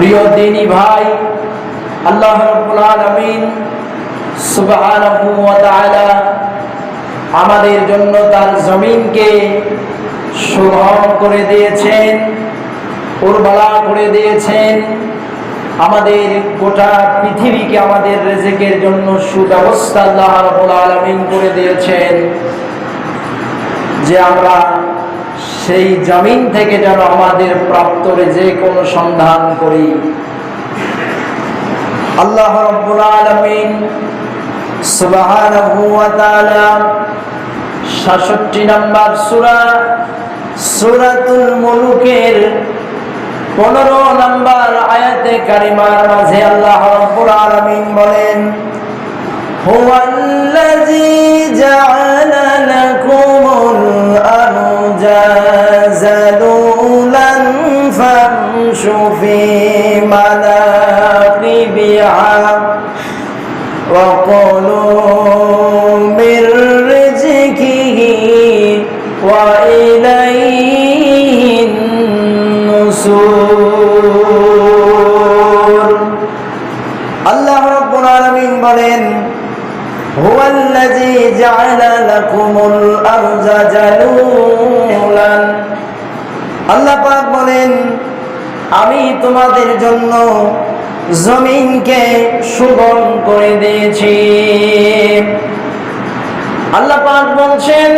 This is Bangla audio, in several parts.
প্রিয় দিনী ভাই, আল্লাহ আমাদের জন্য তার জমিনকে সুগম করে দিয়েছেন উর্বরা করে দিয়েছেন। আমাদের গোটা পৃথিবীকে আমাদের রেজেকের জন্য সুব্যবস্থা আল্লাহ রাব্বুল আলামিন করে দিয়েছেন যে আমরা সেই জমিন থেকে যেন আমাদের প্রাপ্ত রেজেক সন্ধান করি। আল্লাহ রাব্বুল আলামিন সুবহানাহু ওয়া তাআলা 66 নম্বর সূরা, সূরাতুল মুলুকের 15 নম্বর আয়াতে কারিমার মাঝে আল্লাহ রাব্বুল আলামিন বলেন, হুয়াল্লাযী জাআলা লাকুমুল যালুলান ফামশু ফি মানাকিবিহা বলেন আমি তোমাদের জন্য জমিনকে সুগম করে দিয়েছি আল্লাহ পাক বলছেন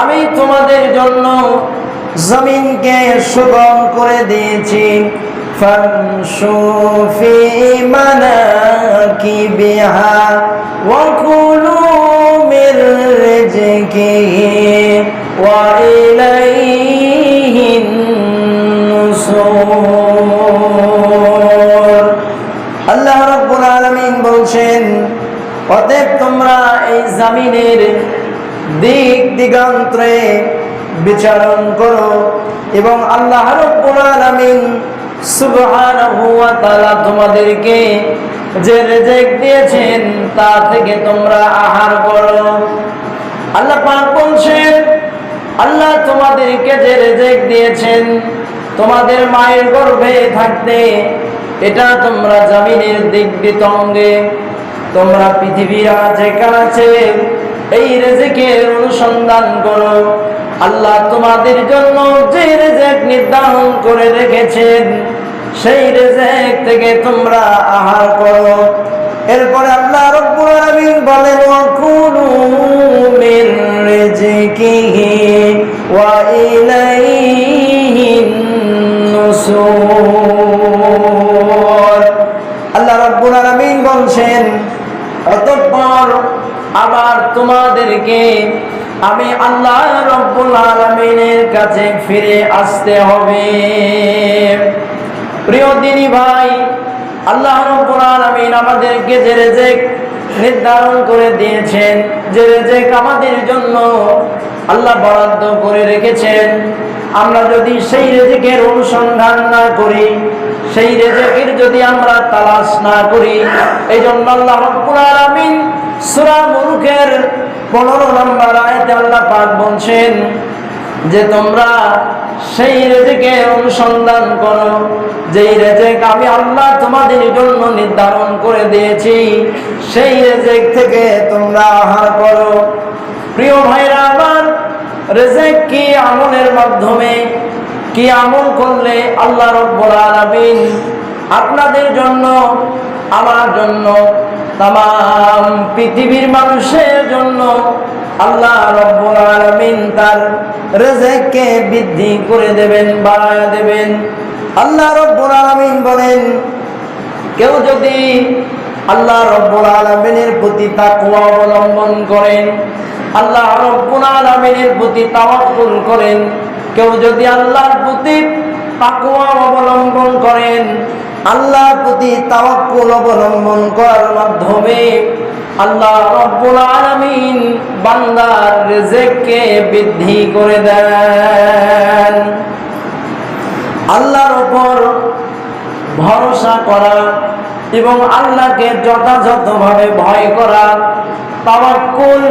আমি তোমাদের জন্য জমিনকে সুগম করে দিয়েছি فامشوا في مناكبها وكلوا জামিনের দিক দিগান্তরে বিচারণ করো এবং আল্লাহ রাব্বুল আলামিন সুবহানাহু ওয়া তাআলা তোমাদেরকে যে রিজিক দিয়েছেন তা থেকে তোমরা আহার করো। আল্লাহ পাক বলছেন, আল্লাহ তোমাদেরকে যে রিজিক দিয়েছেন তোমাদের মায়ের গর্ভে থাকতে, এটা তোমরা জামিনের দিক বিতঙ্গে তোমরা পৃথিবীর আছে এই রেজেকের অনুসন্ধান করো। আল্লাহ তোমাদের জন্য যে রেজেক নির্ধারণ করে রেখেছেন, সেই রেজেক থেকে তোমরা আহার করো। এরপরে আল্লাহ রব্বুল আলামিন বলেন, ওয়াকুলু মিন রিজকিহি ওয়া ইলাইহিন নুশুর আল্লাহ রাব্বুল আলামিন বলছেন অতঃপর আবার তোমাদেরকে আমি আল্লাহ রব্বুল আলামিনের কাছে ফিরে আসতে হবে। প্রিয় দিনী ভাই, আল্লাহ রব্বুল আলামিন আমাদেরকে যে রেজেক নির্ধারণ করে দিয়েছেন, যে রেজেক আমাদের জন্য আল্লাহ বরাদ্দ করে রেখেছেন, আমরা যদি সেই রেজেকের অনুসন্ধান না করি, সেই রেজেকের যদি আমরা তালাশ না করি, এই জন্য আল্লাহ রব্বুল আলামিন সূরা মুলুকের 15 নম্বর আয়াতে আল্লাহ পাক বলছেন যে তোমরা সেই রেজেকে অনুসন্ধান করো, যেই রেজেক আমি আল্লাহ তোমাদের জন্য নির্ধারণ করে দিয়েছি, সেই রেজেক থেকে তোমরা আহার করো। প্রিয় ভাইরা, আমার রেজেক কি আমলের মাধ্যমে, কি আমল করলে আল্লাহ রব্বুল আলামিন আপনাদের জন্য, আমার জন্য তাম পৃথিবীর মানুষের জন্য আল্লাহ রব্বুল আলামিন তার রেজেককে বৃদ্ধি করে দেবেন, বাড়ায় দেবেন। আল্লাহ রব্বুল আলামিন বলেন, কেউ যদি আল্লাহ রব্বুল আলামিনের প্রতি তাকওয়া অবলম্বন করেন, আল্লাহ রব্বুল আলামিনের প্রতি তাওয়াক্কুল করেন, কেউ যদি আল্লাহর প্রতি তাকওয়া অবলম্বন করেন আল্লাহর প্রতি তাওয়াক্কুল অবলম্বন করার মাধ্যমে আল্লাহ রব্বুল আলামিন বান্দার রিজিককে বৃদ্ধি করে দেন। আল্লাহর উপর ভরসা করা এবং আল্লাহকে যথাযথভাবে ভয় করা, তাওয়াক্কুল,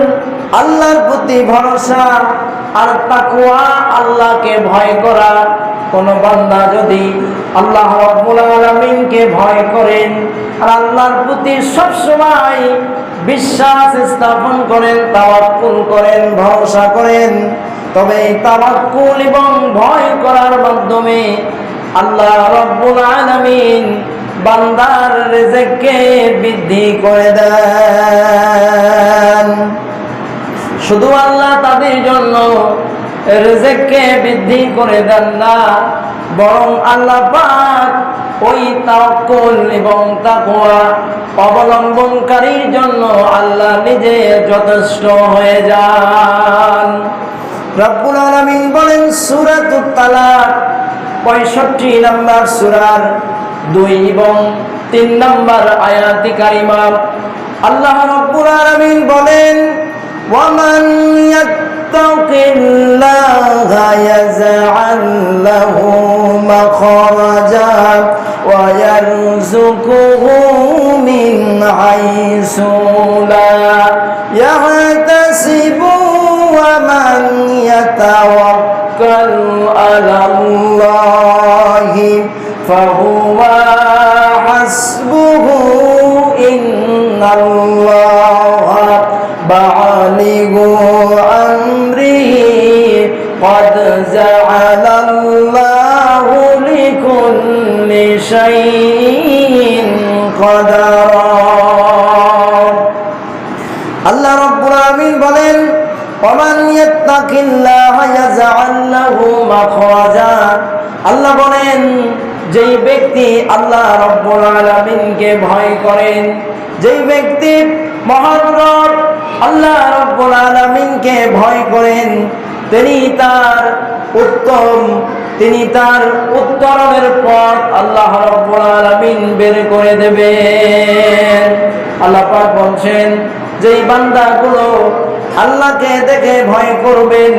আল্লাহর প্রতি ভরসা আর তাকুয়া আল্লাহকে ভয় করা কোন বান্দা যদি আল্লাহ রাব্বুল আলামিন আলমিনকে ভয় করেন আর আল্লাহর প্রতি সবসময় বিশ্বাস স্থাপন করেন, তাওয়াক্কুল করেন, ভরসা করেন, তবে তাওয়াক্কুল এবং ভয় করার মাধ্যমে আল্লাহ রব্বুল আলামিন বান্দার রেজেককে বৃদ্ধি করে দেন। শুধু আল্লাহ তাদের জন্য রেজেককে বৃদ্ধি করে দেন না, বরং আল্লাহ পাক ওই তাওকল এবং তাকওয়া অবলম্বনকারীর জন্য আল্লাহ নিজে যথেষ্ট হয়ে যান। রব্বুল আলামিন বলেন সুরাত তালাক পঁয়ষট্টি নম্বর সুরার দুই এবং তিন নম্বর আয়াতি কারিমা। আল্লাহ রব্বুল আলামিন বলেন ওয়ামান يتق الله يجعل له مخرجا ويرزقه من حيث لا يحتسب ومن يتوكل على الله فهو حسبه إن الله بالغ قد جعل الله لكل شيء قدرا আল্লাহ রব্বুল আমিন বলেন ওমান ইয়াত্তাকিল্লাহ ইয়াজআল লাহু মাখরাজা আল্লাহ বলেন যেই ব্যক্তি আল্লাহ রব্বুল আলামিনকে ভয় করেন যেই ব্যক্তি মহান রব আল্লাহ রব্বুল আলামিনকে ভয় করেন তিনি তার উত্তম, তিনি তার উত্তরণের পথ আল্লাহ রব্বুল বের করে দেবেন। আল্লাহ বলছেন, যেই বান্দাগুলো আল্লাহকে দেখে ভয় করবেন,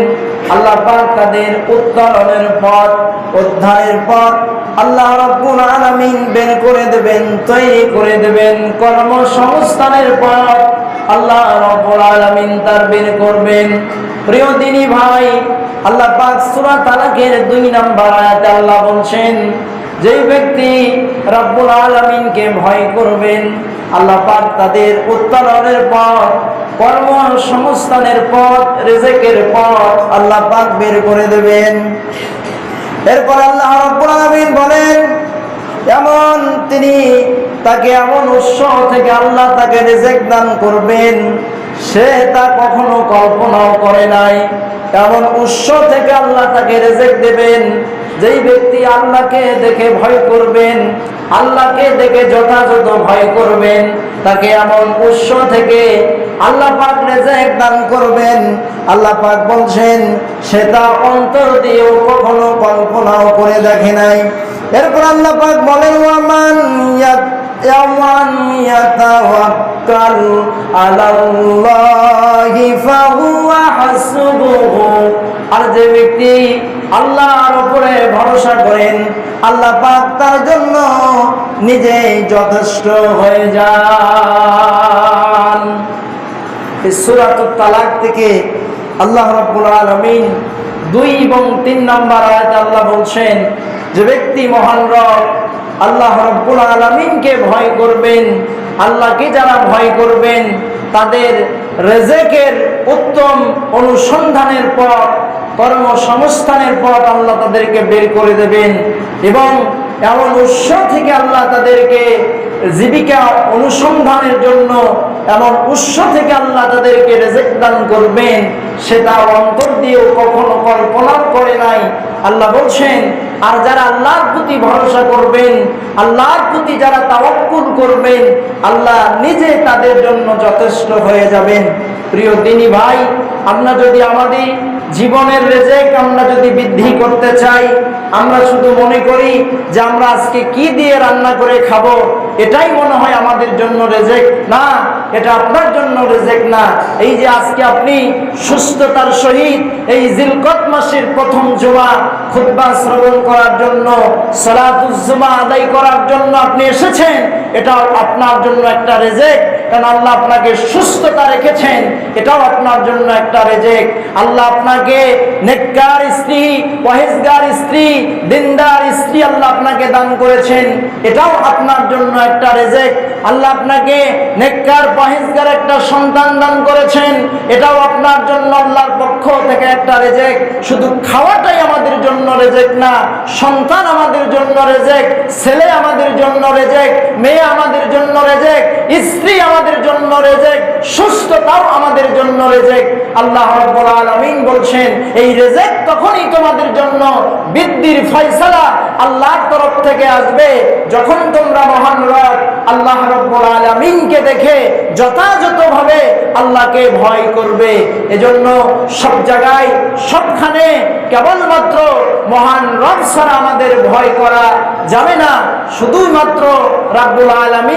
আল্লাহ পাক তাদের উত্তরণের পথ উদ্ধারের পথ আল্লাহ রব্বুল আলামিন বের করে দেবেন, তৈরি করে দেবেন, কর্মসংস্থানের পথ আল্লাহ রব্বুল আলামিন তার বের করবেন। প্রিয় দিনী ভাই, আল্লাহ পাক সূরা তালাকের দুই নাম্বার আয়াতে আল্লাহ বলছেন, যেই ব্যক্তি রব্বুল আলামিনকে ভয় করবেন, আল্লাহ পাক তাদের উত্তরণের পথ কর্মসংস্থানের পথ, রেজেকের পথ আল্লাহ পাক বের করে দেবেন। এরপর আল্লাহ রব্বুল আলামিন বলেন, এমন তিনি তাকে এমন উৎস থেকে আল্লাহ তাকে রেজেক দান করবেন সে তা কখনো কল্পনাও করে নাই। এমন উৎস থেকে আল্লাহ তাকে রেজেক দেবেন। যেই ব্যক্তি আল্লাহকে দেখে ভয় করবেন, আল্লাহকে দেখে যথাযথ ভয় করবেন, তাকে এমন উৎস থেকে আল্লাহ পাক রেজেক দান করবেন। আল্লাহ পাক বলছেন, সে তা অন্তর দিয়েও কখনো কল্পনাও করে দেখে নাই। এরপর আল্লাহ পাক বলেন ওয়ামান ইয়ামান ইয়াতাওয়াক্কাল আলাল্লাহি ফাহুয়া হাসবুহু। আর যে ব্যক্তি আল্লাহর উপরে ভরসা করেন, আল্লাহ পাক তার জন্য নিজেই যথেষ্ট হয়ে যান। সূরাতুত তালাক থেকে আল্লাহ রাব্বুল আলামিন দুই এবং তিন নম্বর আয়াতে আল্লাহ বলছেন, যে ব্যক্তি মহান রব আল্লাহ রব্বুল আলামিনকে ভয় করবেন। আল্লাহকে যারা ভয় করবেন, তাদের রেজেকের উত্তম অনুসন্ধানের পথ, কর্মসংস্থানের পথ আল্লাহ তাদেরকে বের করে দেবেন এবং এমন উৎস থেকে আল্লাহ তাদেরকে জীবিকা অনুসন্ধানের জন্য এমন উৎস থেকে আল্লাহ তাদেরকে রেজেক দান করবেন, সেটা অন্তর দিয়েও কখনো কল্পনা নাই। আল্লাহ বলছেন, আর যারা আল্লাহর প্রতি ভরসা করবেন, আল্লাহর প্রতি যারা তাওয়াক্কুল করবেন, আল্লাহ নিজে তাদের জন্য যথেষ্ট হয়ে যাবেন। প্রিয় দিনী ভাই, আমরা যদি আমাদের জীবনের রেজেক আমরা যদি বৃদ্ধি করতে চাই, আমরা শুধু মনে করি যে আমরা আজকে কি দিয়ে রান্না করে খাব, এটাই মনে হয় আমাদের জন্য রেজেক। না, এটা আপনার জন্য রেজেক না। এই যে আজকে আপনি সুস্থতার সহিত এই জিলকত মাসের প্রথম জমা খুতবা শ্রবণ করার জন্য সলাতুজ্জমা আদায় করার জন্য আপনি এসেছেন এটা আপনার জন্য একটা রেজেক। কারণ আল্লাহ আপনাকে সুস্থতা রেখেছেন, এটাও আপনার জন্য একটা রেজেক। আল্লাহ আপনাকে নেককার স্ত্রী পহেজগার স্ত্রী, দিনদার স্ত্রী আল্লাহ আপনাকে দান করেছেন, এটাও আপনার জন্য একটা রেজেক। আল্লাহ আপনাকে নেককার পহেজগার একটা সন্তান দান করেছেন, এটাও আপনার জন্য আল্লাহর পক্ষ থেকে একটা রেজেক। শুধু খাওয়াটাই আমাদের জন্য রেজেক্ট না, সন্তান আমাদের জন্য রেজেক্ট ছেলে আমাদের জন্য রেজেক্ট মেয়ে আমাদের জন্য রেজেক, স্ত্রী আমাদের জন্য রেজেক, সুস্থতাও আমাদের জন্য রেজেক। আল্লাহ রাব্বুল আলামিন বলছেন, এই রেজেক তখনই তোমাদের জন্য বৃদ্ধির ফয়সালা আল্লাহর তরফ থেকে আসবে। যখন তোমরা মহান রব, আল্লাহ রাব্বুল আলামিনকে দেখে যথাযথভাবে আল্লাহকে ভয় করবে। এজন্য সব জায়গায়, সবখানে কেবলমাত্র মহান রব ছাড়া আমাদের ভয় করা যাবে না। শুধুমাত্র রাব্বুল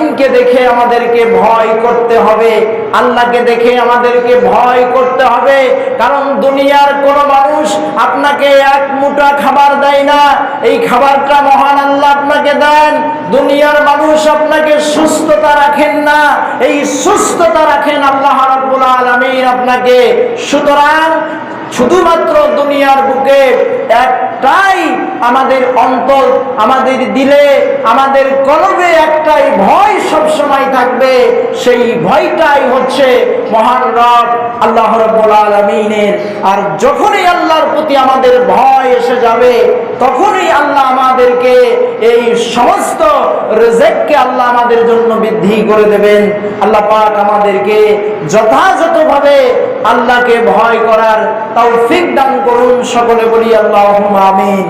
আলামিনকে দেখে আমাদেরকে ভয় করতে হবে। আল্লাহকে দেখে আমাদেরকে ভয় করতে হবে। কারণ দুনিয়ার কোন মানুষ আপনাকে এক মুঠা খাবার দেয় না। এই খাবারটা মহান আল্লাহ আপনাকে দেন। দুনিয়ার মানুষ আপনাকে সুস্থতা রাখেন না। এই সুস্থতা রাখেন আল্লাহ রাব্বুল আলামিন আপনাকে। সুতরাং শুধুমাত্র দুনিয়ার বুকে একটাই আমাদের অন্তর, আমাদের দিলে, আমাদের কলবে একটাই ভয় সব সময় থাকবে। সেই ভয়টাই হচ্ছে মহান রব আল্লাহ রব্বুল আলামিনের। আর যখনই আল্লাহর প্রতি আমাদের ভয় এসে যাবে, তখনই আল্লাহ আমাদেরকে এই সমস্ত রেজেককে আল্লাহ আমাদের জন্য বৃদ্ধি করে দেবেন। আল্লাহ পাক আমাদেরকে যথাযথভাবে আল্লাহকে ভয় করার তৌফিক দান করুন সকলে বলি আল্লাহ আমিন।